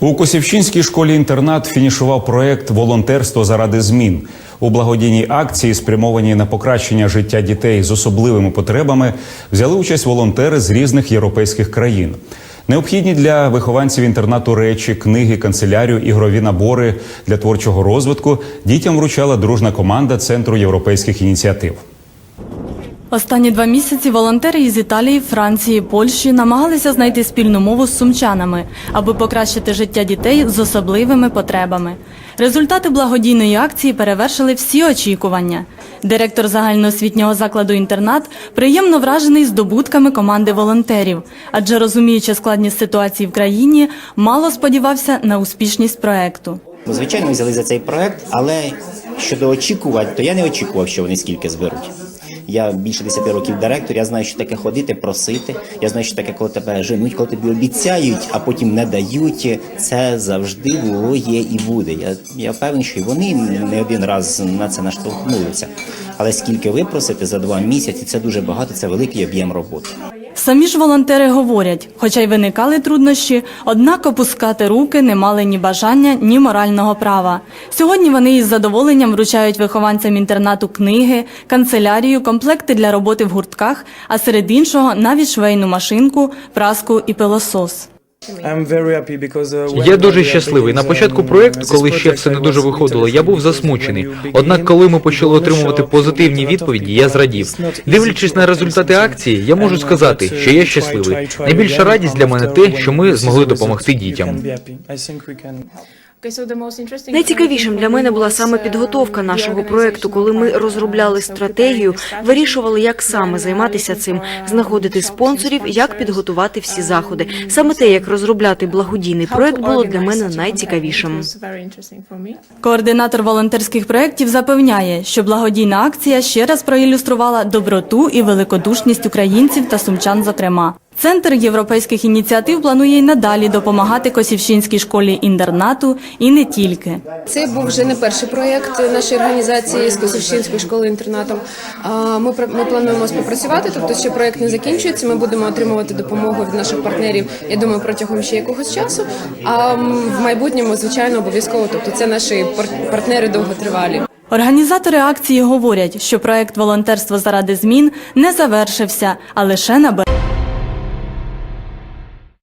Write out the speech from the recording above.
У Косівчинській школі-інтернат фінішував проект Волонтерство заради змін. У благодійній акції, спрямованій на покращення життя дітей з особливими потребами, взяли участь волонтери з різних європейських країн. Необхідні для вихованців інтернату речі, книги, канцелярію, ігрові набори для творчого розвитку дітям вручала дружна команда Центру європейських ініціатив. Останні два місяці волонтери із Італії, Франції, Польщі намагалися знайти спільну мову з сумчанами, аби покращити життя дітей з особливими потребами. Результати благодійної акції перевершили всі очікування. Директор загальноосвітнього закладу інтернат приємно вражений здобутками команди волонтерів, адже розуміючи складність ситуації в країні, мало сподівався на успішність проекту. Ну, Звичайно, взяли за цей проект, але щодо очікувань, то я не очікував, що вони скільки зберуть. Я більше 10 років директор, я знаю, що таке ходити, просити. Я знаю, що таке, коли тебе женуть, коли тобі обіцяють, а потім не дають. Це завжди було, є і буде. Я, я впевнений, що і вони не один раз на це наштовхнулися. Але скільки ви просите за два місяці, це дуже багато, це великий об'єм роботи. Самі ж волонтери говорять, хоча й виникали труднощі, однак опускати руки не мали ні бажання, ні морального права. Сьогодні вони із задоволенням вручають вихованцям інтернату книги, канцелярію, комплекти для роботи в гуртках, а серед іншого навіть швейну машинку, праску і пилосос. Я дуже щасливий. На початку проекту, коли ще все не дуже виходило, я був засмучений. Однак, коли ми почали отримувати позитивні відповіді, я зрадів. Дивлячись на результати акції, я можу сказати, що я щасливий. Найбільша радість для мене те, що ми змогли допомогти дітям. Найцікавішим для мене була саме підготовка нашого проекту, коли ми розробляли стратегію, вирішували, як саме займатися цим, знаходити спонсорів, як підготувати всі заходи. Саме те, як розробляти благодійний проект, було для мене найцікавішим. Координатор волонтерських проєктів запевняє, що благодійна акція ще раз проілюструвала доброту і великодушність українців та сумчан, зокрема. Центр європейських ініціатив планує й надалі допомагати Косівщинській школі інтернату і не тільки. Це був вже не перший проєкт нашої організації з Косівщинською школою інтернатом. Ми ми плануємо співпрацювати, тобто ще проєкт не закінчується. Ми будемо отримувати допомогу від наших партнерів. Я думаю, протягом ще якогось часу. А в майбутньому, звичайно, обов'язково. Тобто, це наші пар- партнери довготривалі. Організатори акції говорять, що проект волонтерство заради змін не завершився, а лише набере.